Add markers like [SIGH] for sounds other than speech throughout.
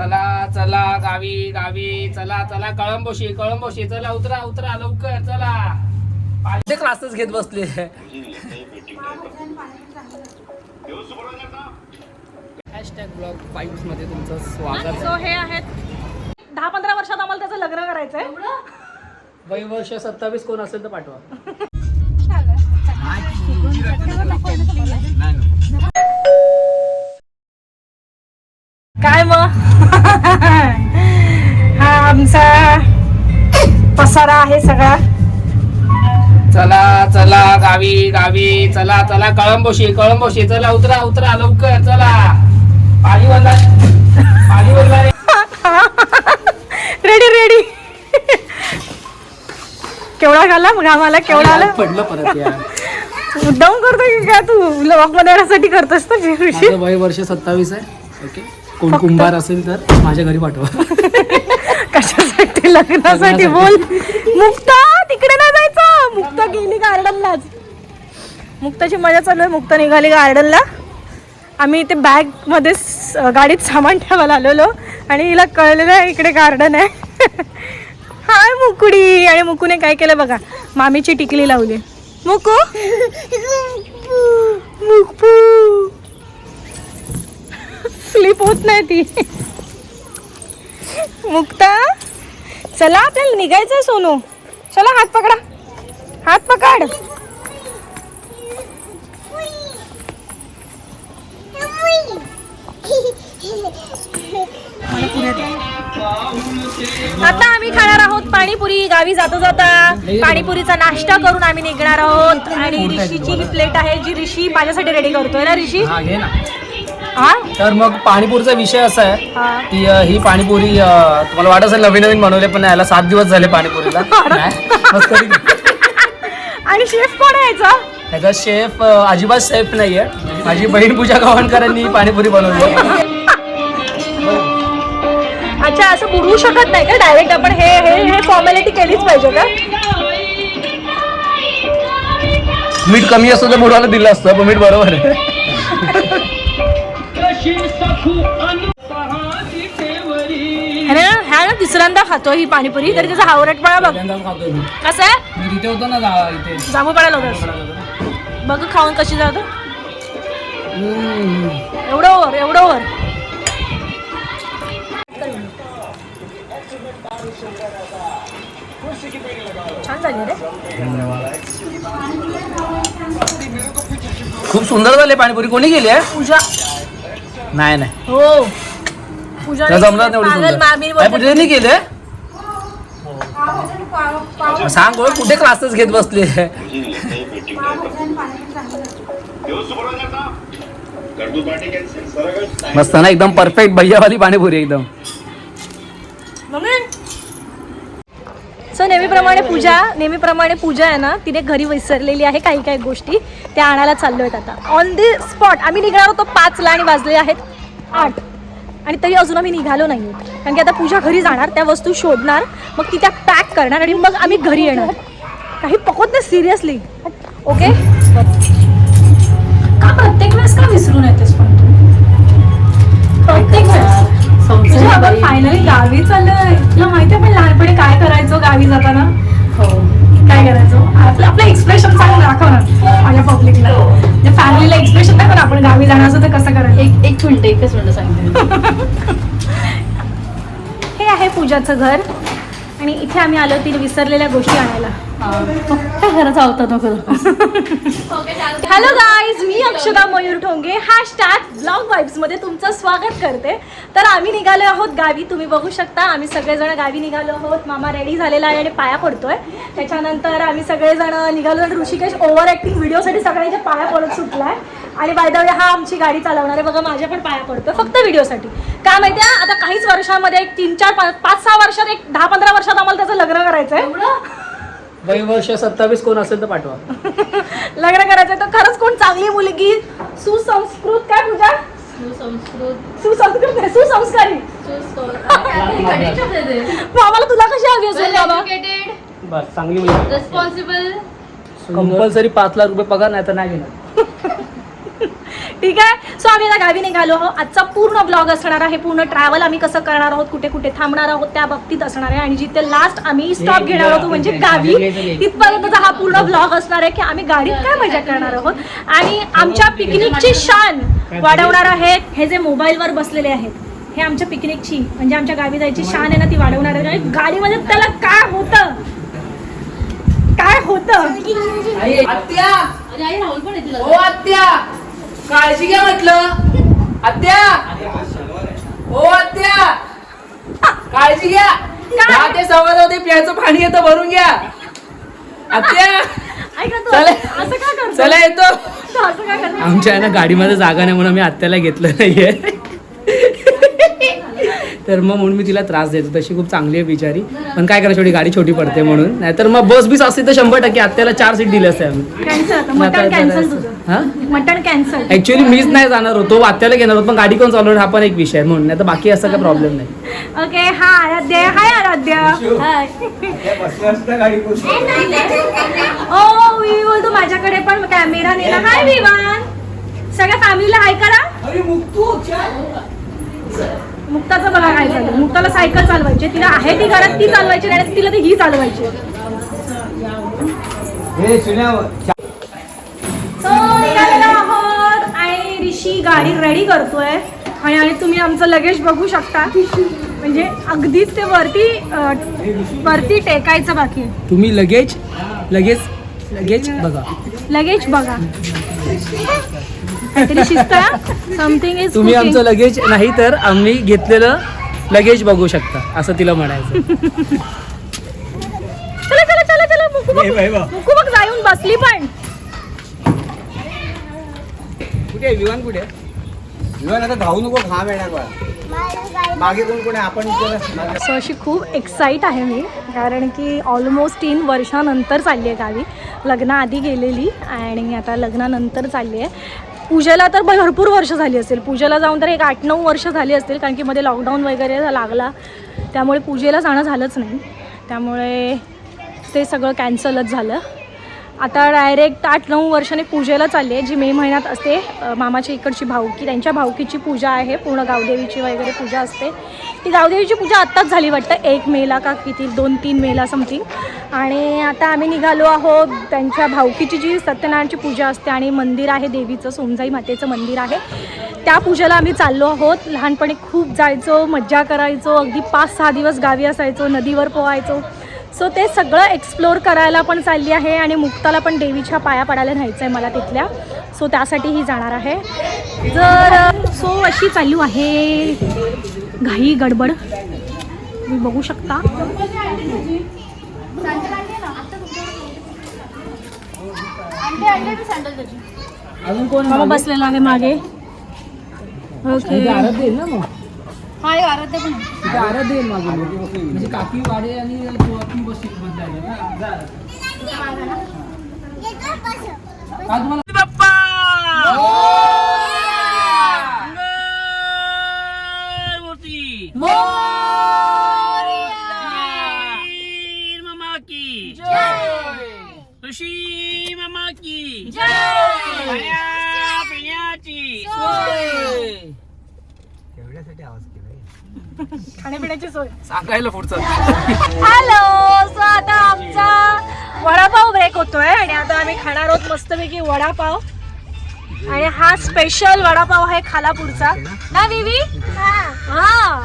चला चला गावी गावी चला चला कळंबोशी कळंबोशी चला उतरा उतरा लवकर चला. पाचशे क्लासेस घेत बसले. हॅशटॅग ब्लॉग फाईव्हमध्ये तुमचं स्वागत सो हे आहेत दहा पंधरा वर्षात आम्हाला त्याचं लग्न करायचंय. वय वर्ष सत्तावीस कोण असेल तर पाठवा. [LAUGHS] काय मग? पसारा आहे सगळा. चला चला गावी गावी चला चला कळंबोशी कळंबोशी चला उतरा उतरा लवकर चला. पाणी बंदा पाणी बंदा रेडी रेडी केवढा घाला मग आम्हाला केवढा आला? पडलं परत मुद्दाम करतो की काय तू? लॉकमध्ये येण्यासाठी करतोस तर ऋषी माझं वय वर्ष सत्तावीस आहे ओके? कोण कुंभार असेल तर माझ्या घरी पाठवा. [LAUGHS] कशासाठी? लग्नासाठी बोल. मुक्ता तिकडे नाही जायचं. मुक्ता गेली गार्डनलाच. मुक्ताची मजा चालू आहे. मुक्ता निघाली गार्डनला. आम्ही इथे बॅगमध्ये स- गाडीत सामान ठेवायला आलेलो. आणि हिला कळलेलं आहे इकडे गार्डन आहे. [LAUGHS] हाय मुकुडी. आणि मुकूने काय केलं बघा मामीची टिकली लावली. मुकू? मुकू. [LAUGHS] स्लिप होत नाही ती. मुक्ता? चला आपल्याला निघायचंय सोनू. चला हात पकडा. हात पकड. आता आम्ही खाणार आहोत पाणीपुरी. गावी जाता जाता पाणीपुरीचा नाश्ता करून आम्ही निघणार आहोत. आणि ऋषीची ही प्लेट आहे जी ऋषी माझ्यासाठी रेडी करतोय ना ऋषी? हा? तर मग पाणीपुरीचा विषय असा आहे हा. की अ, ही पाणीपुरी अ, तुम्हाला वाटत असेल नवीन नवीन बनवले पण याला सात दिवस झाले पाणीपुरीला. [LAUGHS] नाही, आणि शेफ कोण आहे याचा? त्याचा शेफ अजिबात शेफ नाहीये. माझी बहीण पूजा गव्हाणकरांनी ही पाणीपुरी बनवली अच्छा असं बुडवू शकत नाही का डायरेक्ट आपण? हे हे हे फॉर्मॅलिटी केलीच पाहिजे का? मीठ कमी असतं तर बुडवायला दिलं असतं पण मीठ बरोबर आहे. [LAUGHS] अरे ह्या ना तिसऱ्यांदा खातो ही पाणीपुरी तरी त्याचा हावरटपणा बघ. कसं आहे? तिथे होतो ना जा- इथे. जांभू पडायला होतस? बघ खाऊन कशी जातो. एवढं वर एवढं वर छान झाली रे. खूप सुंदर झाले पाणीपुरी. कोणी केली आहे? पूजा. नाही नाही. हो. नाही पागल पूजेने केले सांग होय, कुठे क्लासेस घेत बसले? मस्त ना एकदम परफेक्ट भैयावाली पाणीपुरी एकदम. नेहमीप्रमाणे पूजा नेहमीप्रमाणे पूजा आहे ना तिने घरी विसरलेली आहे काही काही गोष्टी. त्या आणायला चाललो आहेत आता. ऑन दी स्पॉट आम्ही निघणार होतो पाचला आणि वाजले आहेत आठ. आणि तरी अजून आम्ही निघालो नाही कारण की आता पूजा घरी जाणार त्या वस्तू शोधणार मग ती त्या पॅक करणार आणि मग आम्ही घरी येणार. काही पकवत नाही सिरियसली ओके का प्रत्येक वेळेस का विसरून येतेस पण तू? प्रत्येक वेळेस. फायनली गावी चाललोय. तुला माहिती आपण लहानपणी काय करायचो गावी जाताना? काय करायचो? आपलं आपलं एक्सप्रेशन चांगलं दाखव ना. माझ्या पब्लिकला म्हणजे फॅमिलीला एक्सप्रेशन दाखव ना आपण गावी जाणार असं तर कसं करायचं? एक एक मिनिट एकच मिनिट सांगते [LAUGHS] हे आहे पूजाचं घर. आणि इथे आम्ही आलो तिने विसरलेल्या गोष्टी आणायला. फक्त नको हॅलो गाईज मी अक्षता मयूर ठोंगे. हॅशटॅग ब्लॉग वाईब्समध्ये तुमचं स्वागत करते. तर आम्ही निघालो आहोत गावी. तुम्ही बघू शकता आम्ही सगळेजण गावी निघालो आहोत. मामा रेडी झालेला आहे आणि पाया पडतोय. त्याच्यानंतर आम्ही सगळेजण निघालो आणि ऋषिकेश ओव्हर ऍक्टिंग व्हिडिओसाठी सगळ्यांच्या पाया पडत सुटलाय. आणि बाय द हा आमची गाडी चालवणार आहे. बघा माझ्या पण पाया पडतोय. फक्त व्हिडिओसाठी काय माहिती आता काहीच वर्षामध्ये एक तीन चार पाच पाच सहा वर्षात एक दहा पंधरा वर्षात आम्हाला त्याचं लग्न करायचंय. आहे वर्ष सत्तावीस कोण असेल तर पाठवा. [LAUGHS] लग्न करायचं तर खरंच कोण चांगली मुलगी सुसंस्कृत काय पूजा? सुसंस्कृत. सुसंस्कृत नाही, सुसंस्कारी. आम्हाला [LAUGHS] तुला कशी हवी असेल बाबा? बस चांगली मुलगी. रेस्पॉन्सिबल कंपल्सरी पाच लाख रुपये पगार नाही तर नाही घेणार. [LAUGHS] ठीक आहे? सो आम्ही आता गावी निघालो आहोत. आजचा पूर्ण ब्लॉग असणार आहे पूर्ण ट्रॅव्हल आम्ही कसं करणार आहोत कुठे कुठे थांबणार आहोत त्या बाबतीत असणार आहे. आणि जिथे लास्ट आम्ही स्टॉप घेणार आहोत म्हणजे गावी तिथपर्यंतचा हा पूर्ण ब्लॉग असणार आहे की आम्ही गाडीत काय मजा करणार आहोत. आणि आमच्या पिकनिकची शान वाढवणार आहेत हे जे मोबाईलवर बसलेले आहेत हे आमच्या पिकनिकची म्हणजे आमच्या गावी जायची शान आहे ना ती वाढवणार आहे गाडीमध्ये त्याला काय होतं? काय होतं? काळजी घ्या म्हटलं. आत्या. ओ आत्या. काळजी घ्या. दहा ते सव्वा ते प्यायचं पाणी येतं भरून घ्या. आत्या. चला. असं का करतो? चला येतो. तू असं का करतो? आमच्या आहे ना गाडीमध्ये जागा नाही म्हणून मी आत्याला घेतलं नाहीये. तर मग म्हणून मी तिला त्रास देतो. तशी खूप चांगली आहे बिचारी. पण काय करा शेवटी गाडी छोटी पडते म्हणून. नाहीतर मग बस बीस असते तर शंभर टक्के आत्याला चार सीट दिले असते आम्ही आता. आता मटण कॅन्सल हा? मटण ऍक्च्युली मीच नाही जाणार होतो. आत्याला घेणार होतो पण गाडी कोण चालवणार हा पण एक विषय. आहे म्हणून नाही तर बाकी असं काही प्रॉब्लेम नाही. ओके हा आराध्य. हाय आराध्य. हाय ओ मी बोलतो माझ्याकडे पण कॅमेरा नेला हाय विवान सगळ्या फॅमिलीला हाय करा. मुक्ताचं बघा काय झालं मुक्ताला सायकल चालवायची तिला आहे ती घरात ती चालवायची नाही तिला ती ही चालवायची ऋषी गाडी रेडी करतोय. आणि आणि तुम्ही आमचं लगेज बघू शकता. म्हणजे अगदीच ते वरती अं, वरती टेकायचं बाकी. आहे. तुम्ही लगेच लगेच लगेच बघा. लगेज बघा. काहीतरी शिस्त समथिंग इज तुम्ही आमचं लगेज नाही तर आम्ही घेतलेलं लगेज बघू शकता असं तिला म्हणायचं. चला चला चला चला मुकू बघ. मुकू बघ जाऊन बसली पण. कुठे विमान कुठे? विमान आता धावू नको घाम येणार बाळा मागे कोण कोण आहे? आपण. सो अशी खूप एक्साईट आहे मी कारण की ऑलमोस्ट तीन वर्षानंतर चालली आहे गावी. लग्नाआधी गेलेली आणि आता लग्नानंतर चालली आहे. पूजेला तर भरपूर वर्ष झाली असेल. पूजेला जाऊन तर एक आठ नऊ वर्ष झाली असतील कारण की मध्ये लॉकडाऊन वगैरे लागला. त्यामुळे पूजेला जाणं झालंच नाही. त्यामुळे ते सगळं कॅन्सलच झालं. आता डायरेक्ट आठ नऊ वर्षाने पूजेला चालली आहे जी मे महिन्यात असते मामाच्या इकडची भाऊकी त्यांच्या भाऊकीची पूजा आहे पूर्ण गावदेवीची वगैरे पूजा असते. ती गावदेवीची पूजा आत्ताच झाली वाटतं एक मेला का किती दोन तीन मेला समथिंग. आणि आता आम्ही निघालो आहोत त्यांच्या भाऊकीची जी सत्यनारायणची पूजा असते आणि मंदिर आहे देवीचं सोमजाई मातेचं मंदिर आहे त्या पूजेला आम्ही चाललो आहोत. लहानपणी खूप जायचो मज्जा करायचो अगदी पाच सहा दिवस गावी असायचो नदीवर पोहायचो. सो ते सगळं एक्सप्लोअर करायला पण चालली आहे आणि मुक्ताला पण देवीच्या पाया पडायला न्यायचं आहे मला तिथल्या. सो त्यासाठीही जाणार आहे. जर सो अशी चालू आहे. घाई गडबड. तुम्ही बघू शकता. अजून कोण मामा बसलेला आहे मागे. ओके आराध्य हा पण. तिथे आराध्य येईल मागे म्हणजे काकी वाडे आणि तू बस. का तुम्हाला मामा की ऋषी मामा की पाण्या- पिण्याची सोय. एवढ्यासाठी आवाज केला खाण्यापिण्याची सोय. सांगायला पुढचं. हॅलो सो आता आमचा वडापाव ब्रेक होतोय आणि आता आम्ही खाणार आहोत मस्तपैकी वडापाव. आणि हा स्पेशल वडापाव आहे खालापूरचा. ना विवी हा.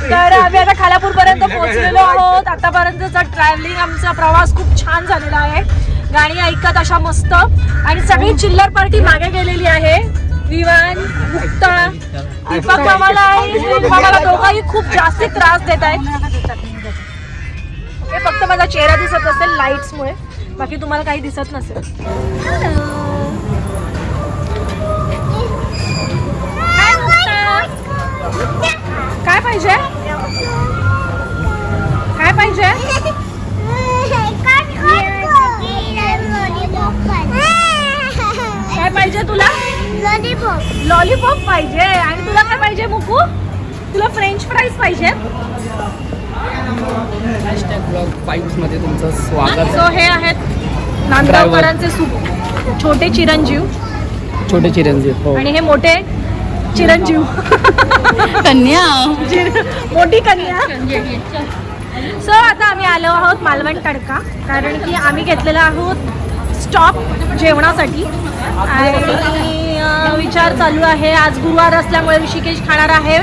तर आम्ही आता खालापूर पर्यंत [LAUGHS] पोहोचलेलो आहोत. आतापर्यंतचा ट्रॅव्हलिंग आमचा प्रवास खूप छान झालेला आहे. गाणी ऐकत अशा मस्त. आणि सगळी चिल्लर पार्टी मागे गेलेली आहे. विवान मुक्ता दीपक मामाला श्री मामाला दोघंही खूप जास्त त्रास देत आहेत. हे फक्त माझा चेहरा दिसत असेल लाईट्स मुळे बाकी तुम्हाला काही दिसत नसेल. काय पाहिजे? काय पाहिजे काय पाहिजे तुला लॉलीपॉप पाहिजे. आणि तुला काय पाहिजे मुकू? तुला फ्रेंच फ्राईज पाहिजे. मध्ये तुमचं स्वागत सो हे आहेत नांदगावकरांचे सूप. छोटे चिरंजीव. छोटे चिरंजीव हो. आणि हे मोठे चिरंजीव. कन्या. चिर- मोठी कन्या. सो आता आम्ही आलो आहोत मालवण तडका कारण की आम्ही घेतलेला आहोत स्टॉप जेवणासाठी. आणि विचार चालू आहे. आज गुरुवार असल्यामुळे ऋषिकेश खाणार आहे.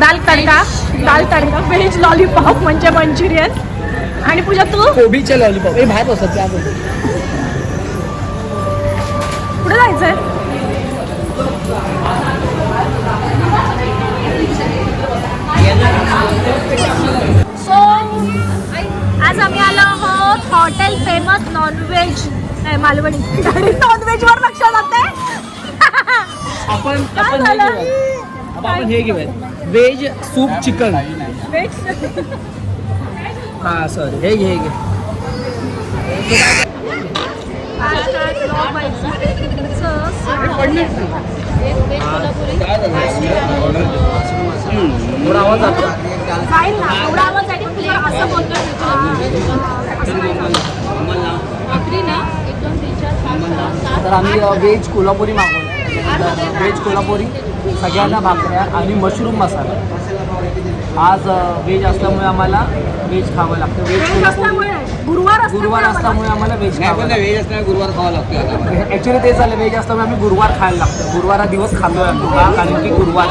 दाल तडका दाल तडका व्हेज लॉलीपॉप म्हणजे मंचुरियन. आणि पूजा तू? कोबीचे लॉलीपॉप हे बसत त्या कुठे जायचंय? सो आज आम्ही आलो आहोत hotel famous nonveg Malvani. Nonveg वर लक्ष जाते आपण आपण हे झालं? घेऊयात. आपण आपण हे घेऊयात. व्हेज सूप चिकन हा सॉरी हे घे हे घे. थोडा आवाज जातो जाईल ना. एवढा आवाज आहे. की तुला असं बोलतोय असं नाही ना. भाकरी ना एकदम रिचार्ज पाच सहा तर आम्ही व्हेज कोल्हापुरी मागवलं व्हेज कोल्हापुरी सगळ्यांना भाकऱ्या आणि मशरूम मसाला आज व्हेज असल्यामुळे आम्हाला व्हेज खावं लागतं. व्हेज गुरुवार गुरुवार असल्यामुळे आम्हाला व्हेज खावं व्हेज असल्यामुळे गुरुवार खावा लागतो आता. ऍक्च्युली ते झालं व्हेज असल्यामुळे आम्ही गुरुवार खायला लागतो. गुरुवार हा दिवस खातोय आम्ही का कारण की गुरुवार.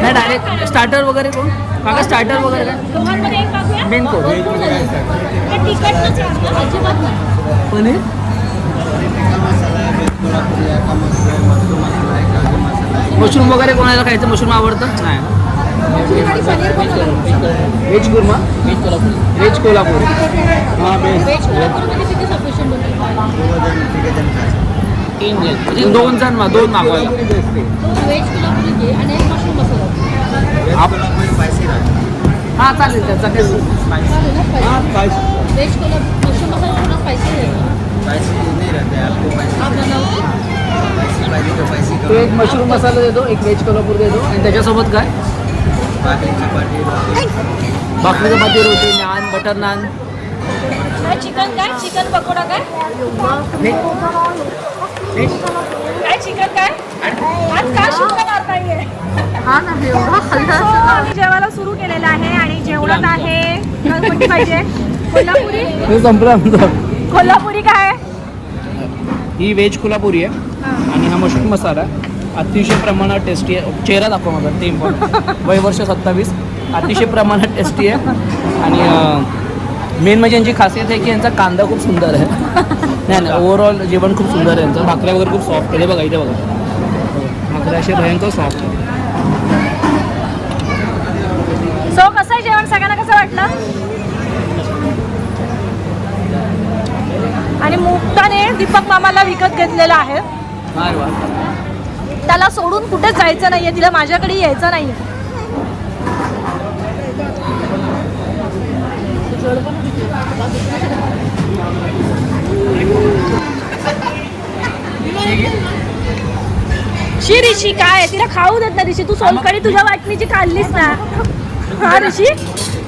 नाही डायरेक्ट स्टार्टर वगैरे कोण? काका स्टार्टर वगैरे काय? मेन कोण पनीर? मशरूम वगैरे कोणाला खायचं? मशरूम आवडतं? नाही. Veg kurma veg Kolhapuri. हां जण म्हणजे दोन जण मा दोन मागवायला. हां चालेल त्याचा तो एक मशरूम मसाला देतो एक व्हेज कोल्हापूर देतो. आणि त्याच्यासोबत काय? भाकरी चपाती रोटी नान बटर नान. चिकन काय? चिकन पकोडा काय? काय चिकन काय? आज का शुल्क मारताय हा ना एवढा [LAUGHS] खाल्ला आम्ही जेवायला सुरू केलेलं आहे आणि जेवणात आहे. काय कोणती पाहिजे? कोल्हापुरी? हे संपलं आमचं. कोल्हापुरी काय? ही व्हेज कोल्हापुरी आहे. आणि हा मशरूम मसाला. आहे. अतिशय प्रमाणात टेस्टी आहे. चेहरा दाखवा माझा ते इम्पॉर्टंट वय वर्ष सत्तावीस. अतिशय प्रमाणात टेस्टी आहे. आणि मेन म्हणजे यांची खासियत आहे की यांचा कांदा खूप सुंदर आहे. नाही नाही ओव्हरऑल जेवण खूप सुंदर आहे यांचं. भाकऱ्या वगैरे खूप सॉफ्ट आहे बघा इथे बघा. भाकऱ्या असे भयंकर सॉफ्ट आहे सो कसं आहे जेवण? सगळ्यांना कसं वाटलं? आणि मुक्ताने दीपक मामाला विकत घेतलेला आहे. त्याला सोडून कुठेच जायचं नाहीये? तिला माझ्याकडे यायचं नाहीये. शी ऋषी काय? तिला खाऊ देत ना ऋषी. तू सोलकडी तुझ्या वाटणीची खाल्लीस ना. हा ऋषी?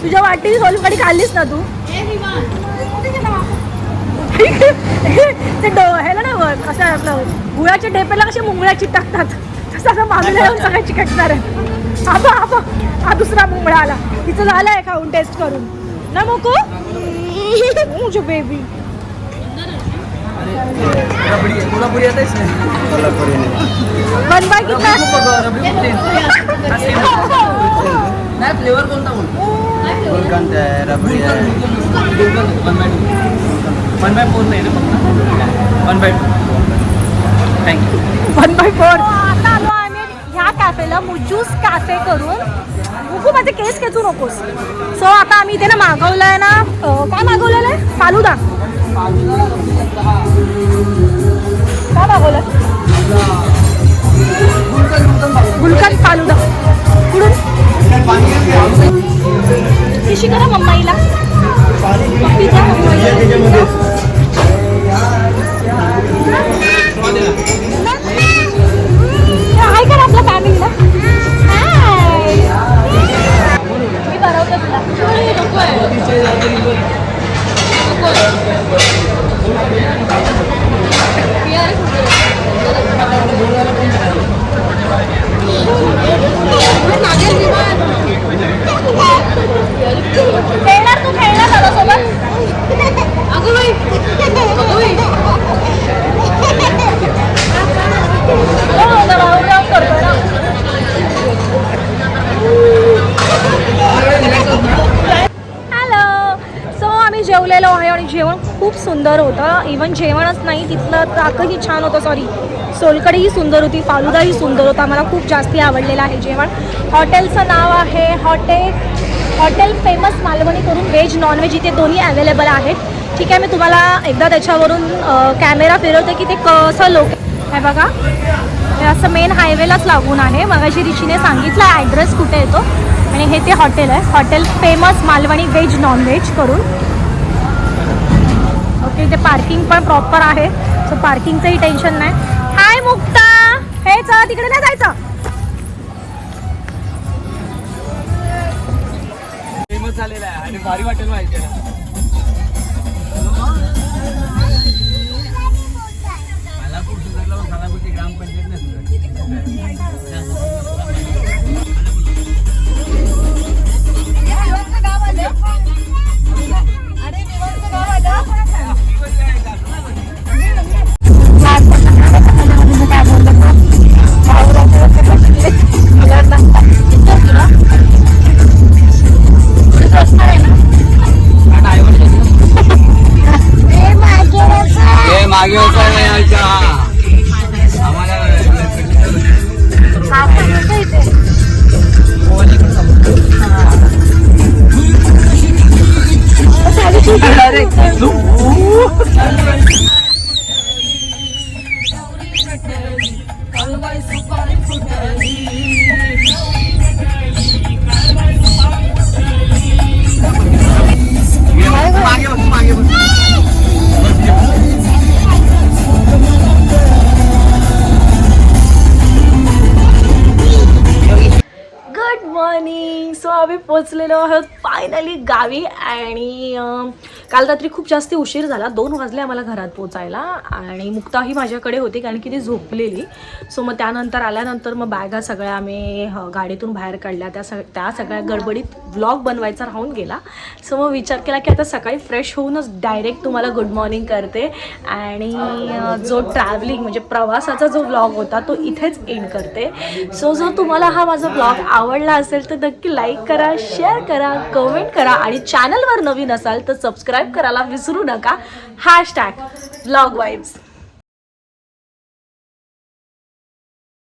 तुझ्या वाटणीची सोलकडी खाल्लीस ना तू? ते डो ह्याला ना वर कसं आपलं. गुळाच्या ढेपेला कशी मुंगळ्या चिटकतात. तसं आता मागला येऊन सगळं चिकटणार आहे आबा आबा. हा दुसरा मुंगळा आला. तिचं झालं आहे खाऊन टेस्ट करून. ना मोकू? [LAUGHS] मुझे बेबी रबडी आहे. कोल्हापुरी येतेच वन बाय कितना नाही. फ्लेवर कोणता बोलतो वन बाय फोर नाही ना फक्त. One by thank you one by four आता आलो आम्ही ह्या कॅफेला मुजूस कॅफे करून. मुकू माझे केस खेचू नकोस. सो आता आम्ही इथे ना मागवलंय ना अं, काय मागवलेलं आहे? फालुदा. काय मागवलं? गुलकंद फालुदा. कुठून? करा मम्माईला. सुंदर होतं. इवन जेवणच नाही तिथलं ताकही छान होतं सॉरी सोलकडीही सुंदर होती फालुदाही सुंदर होता. मला खूप जास्ती आवडलेलं आहे जेवण. हॉटेलचं नाव आहे हॉटेल हॉटेल फेमस मालवणी करून व्हेज नॉनव्हेज इथे दोन्ही अवेलेबल आहेत. ठीक आहे मी तुम्हाला एकदा त्याच्यावरून कॅमेरा फिरवते की ते कसं लोक हे बघा. हे असं मेन हायवेलाच लागून आहे. मगाशी ऋषीने सांगितलं ॲड्रेस कुठे येतो आणि हे ते हॉटेल आहे. Hotel famous Malvani veg nonveg करून. ओके ते पार्किंग पण प्रॉपर आहे. सो पार्किंगचंही टेन्शन नाही. हाय मुक्ता. हे चल तिकडे नाही जायचं. झालेला आहे आणि भारी वाटेल माहिती आहे खालापूर सुधारला खालापूरची ग्रामपंचायत नाही मागे पोचलेलो आहोत फायनली गावी. आणि काल रात्री खूप जास्त उशीर झाला. दोन वाजले आम्हाला घरात पोचायला आणि मुक्ताही माझ्याकडे होती कारण की ती झोपलेली. सो मग त्यानंतर आल्यानंतर मग बॅगा सगळ्या आम्ही गाडीतून बाहेर काढल्या. त्या सग त्या सगळ्या गडबडीत ब्लॉग बनवायचा राहून गेला. सो मग विचार केला की आता सकाळी फ्रेश होऊनच डायरेक्ट तुम्हाला गुड मॉर्निंग करते. आणि जो ट्रॅव्हलिंग म्हणजे प्रवासाचा जो ब्लॉग होता तो इथेच एंड करते. सो जर तुम्हाला हा माझा ब्लॉग आवडला असेल तर नक्की लाईक करा शेअर करा कमेंट करा आणि चॅनलवर नवीन असाल तर सबस्क्राईब करायला विसरू नका. Hashtag blog vibes